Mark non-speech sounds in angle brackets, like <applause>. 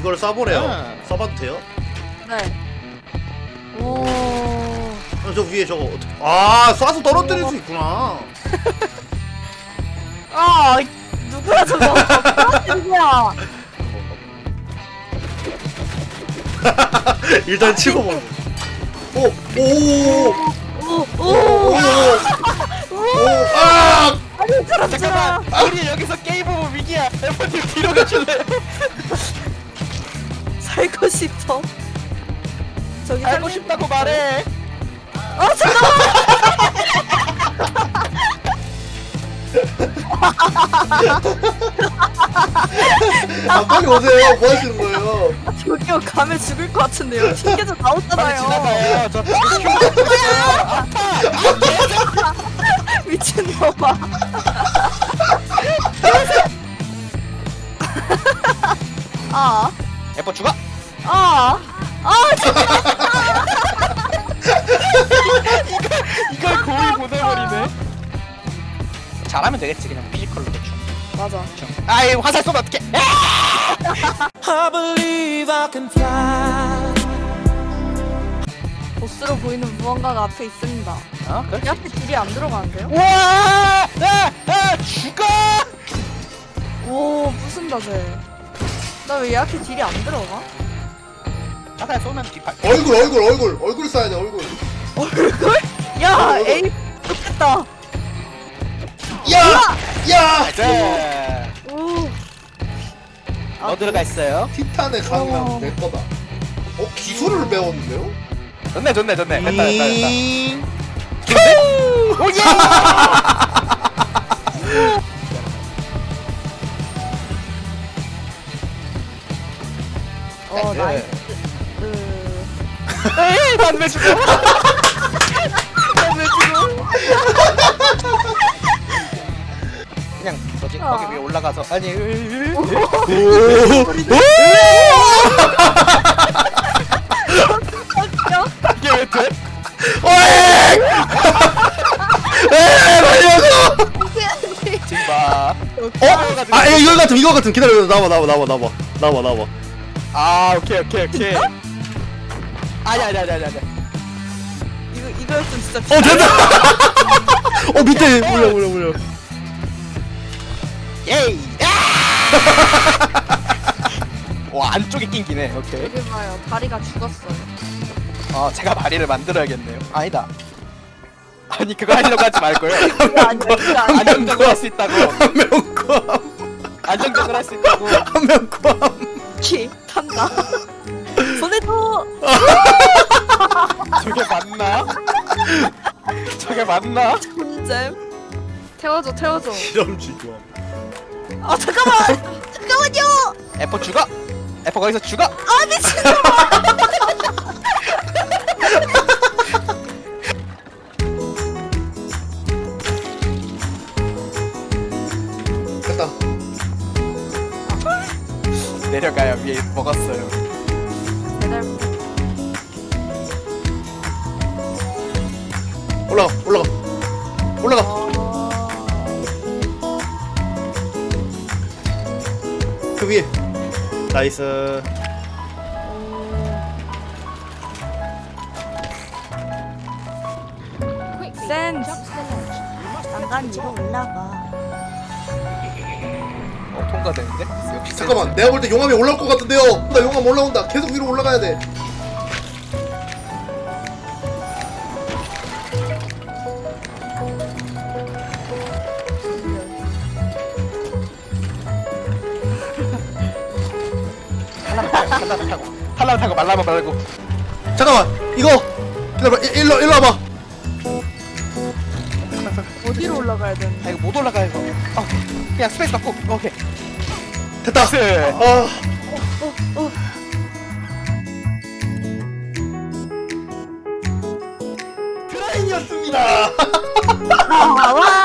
이걸 쏴보래요. 아. 써봐도 돼요? 네. 오. 어, 저 위에 저거 어떻게? 아 쏴서 떨어뜨릴 수 있구나. <laughs> 아, 누구야 저거? 누구야? <laughs> 일단 치고 보는. 오, 오, 오, 오, 오. 오, 오, 아! 아니. 잠깐만 우리 여기서 게임 오버 위기야 <laughs> 에버님 뒤로 가줄래요? 저기 알고 살리- 싶다고 말해 어, 잠깐만. 아 빨리 오세요. 뭐 하시는 거예요? 저기요 가면 죽을 것 같은데요. 튕겨서 빨리 나왔잖아요. 지나가요 저 미친놈아. 아, 에버 죽어 아, 아, <laughs> 이걸 고의 보내버리네 잘하면 되겠지 그냥 피지컬로 대충 맞아. 아이 화살 쏘면 어떡해 I believe I can fly. 보스로 보이는 무언가가 앞에 있습니다. 어 그렇지 이 앞에 딜이 안 들어가는데요? 우와 아, 아, 죽어 오, 부순다 쟤. 나왜 이렇게 딜이 안 들어가? 화살 쏘면 뒷발 얼굴, 얼굴, 얼굴, 얼굴 쏴야 돼. 얼굴. 얼굴? 야, 에이, 좋겠다. 야, 야. 네 오. 아, 어디로 가 있어요? 티탄의 강남 어. 내 거다. 어 기술을 배웠는데요? 좋네 좋네 좋네 됐다 됐다 됐다 잉. 오예 난왜 죽어 난왜 죽어 그냥 저기 아. 거기 위에 올라가서 아니 으, 으, 오. 어, 이게 왜 돼? 오엑! 에 말려줘! 봐 어? 아 이거 같은 이거 같은 기다려 나와 나와 나와 나와 나와 나와 아 오케이 오케이 오케이 아니 아니 아니 아니 아니. 이거, 이거였으면 진짜 어 된다! <laughs> 어 밑에 물려 물려 물려. 예이! <laughs> 와 안쪽에 낑기네. 오케이. 여기 봐요. 다리가 죽었어요. 어 제가 다리를 만들어야겠네요. 아니다. 아니 그거 하려고 하지 말고요. 아니야, 이거 아니야. 안정적으로 할 수 있다고. 한명 구함. 안정적으로 할 수 있다고. 한명 구함. 키 탄다. 저게 맞나? 저게 맞나? 존잼. 태워줘, 태워줘. 실험지 좋아 아 잠깐만. 잠깐만요. 에포 죽어! 에포 거기서 죽어! 아 미친. 됐다 내려가요 위에 먹었어요 배달. 올라가 올라가 올라가 어. 그 위에 나이스 센스. 난간 위로 올라가. 어 통과되는데? 역시 잠깐만 내가 볼 때 용암이 올라올 것 같은데요 나 용암 올라온다 계속 위로 올라가야 돼 한라면 타고 한라면 타고 말라면 말고. 잠깐만 이거 기다려봐. 일- 일로 일로 와봐. 어디로 올라가야 되는데? 아 이거 못 올라가 이거. 어 그냥 스페이스 받고 오케이. 됐다. 스아 드라인이었습니다. 아, 와.